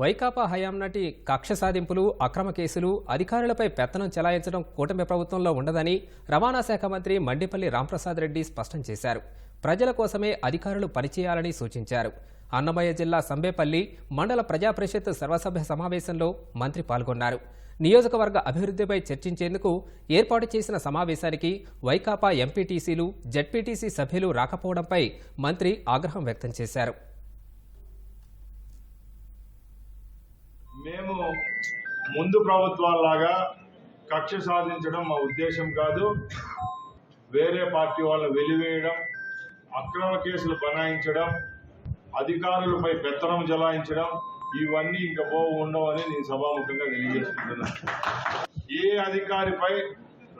వైకాపా హయాం నాటి కక్ష సాధింపులు అక్రమ కేసులు అధికారులపై పెత్తనం చెలాయించడం కూటమి ప్రభుత్వంలో ఉండదని రవాణా శాఖ మంత్రి మండిపల్లి రాంప్రసాద్ రెడ్డి స్పష్టం చేశారు. ప్రజల కోసమే అధికారులు పనిచేయాలని సూచించారు. అన్నమయ్య జిల్లా సంబేపల్లి మండల ప్రజా పరిషత్ సర్వసభ్య సమావేశంలో మంత్రి పాల్గొన్నారు. నియోజకవర్గ అభివృద్ధిపై చర్చించేందుకు ఏర్పాటు చేసిన సమావేశానికి వైకాపా ఎంపీటీసీలు జడ్పీటీసీ సభ్యులు రాకపోవడంపై మంత్రి ఆగ్రహం వ్యక్తం చేశారు. మేము ముందు ప్రభుత్వాల్లాగా కక్ష సాధించడం మా ఉద్దేశం కాదు. వేరే పార్టీ వాళ్ళని వెలివేయడం అక్రమ కేసులు బనాయించడం అధికారులపై పెత్తనం జలాయించడం ఇవన్నీ ఇంకా పోవు ఉండవని నేను సభాముఖంగా తెలియజేసుకుంటున్నాను ఏ అధికారిపై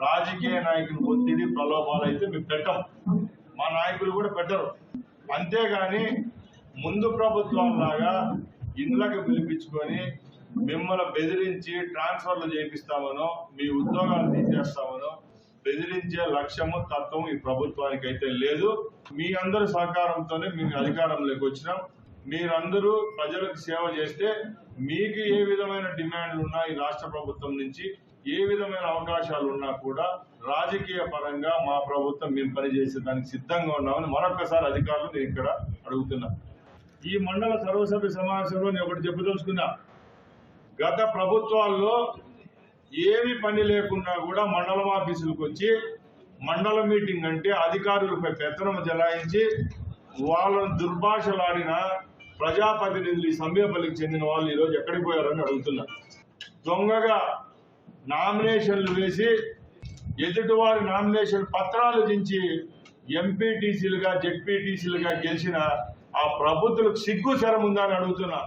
రాజకీయ నాయకులు ఒత్తిడి ప్రలోభాలు అయితే మేము పెట్టం. మా నాయకులు కూడా పెట్టరు. అంతేగాని ముందు ప్రభుత్వం లాగా ఇండ్లకు పిలిపించుకొని మిమ్మల్ని బెదిరించి ట్రాన్స్ఫర్లు చేపిస్తామనో మీ ఉద్యోగాలు తీసేస్తామనో బెదిరించే లక్ష్యము తత్వం ఈ ప్రభుత్వానికి అయితే లేదు. మీ అందరి సహకారంతోనే మేము అధికారంలోకి వచ్చినాం. మీరందరూ ప్రజలకు సేవ చేస్తే మీకు ఏ విధమైన డిమాండ్లు ఉన్నా ఈ రాష్ట్ర ప్రభుత్వం నుంచి ఏ విధమైన అవకాశాలు ఉన్నా కూడా రాజకీయ పరంగా మా ప్రభుత్వం మేము పనిచేసే దానికి సిద్ధంగా ఉన్నామని మరొకసారి అధికారులు నేను ఇక్కడ అడుగుతున్నా. ఈ మండల సర్వసభ్య సమావేశంలో నేను ఒకటి చెప్పదలుచుకున్నా. గత ప్రభుత్వాల్లో ఏమి పని లేకుండా కూడా మండలం ఆఫీసులకు వచ్చి మండల మీటింగ్ అంటే అధికారులపై పెత్తనం జలాయించి వాళ్ళను దుర్భాషలాడిన ప్రజాప్రతినిధులు ఈ సమయపల్లికి చెందిన వాళ్ళు ఈరోజు ఎక్కడికి పోయారని అడుగుతున్నా. దొంగగా నామినేషన్లు వేసి ఎదుటివారి నామినేషన్ పత్రాలు దించి ఎంపీటీసీలుగా జెడ్పీటీసీలుగా గెలిచిన ఆ ప్రభుత్వలకు సిగ్గు శరం ఉందని అని అడుగుతున్నా.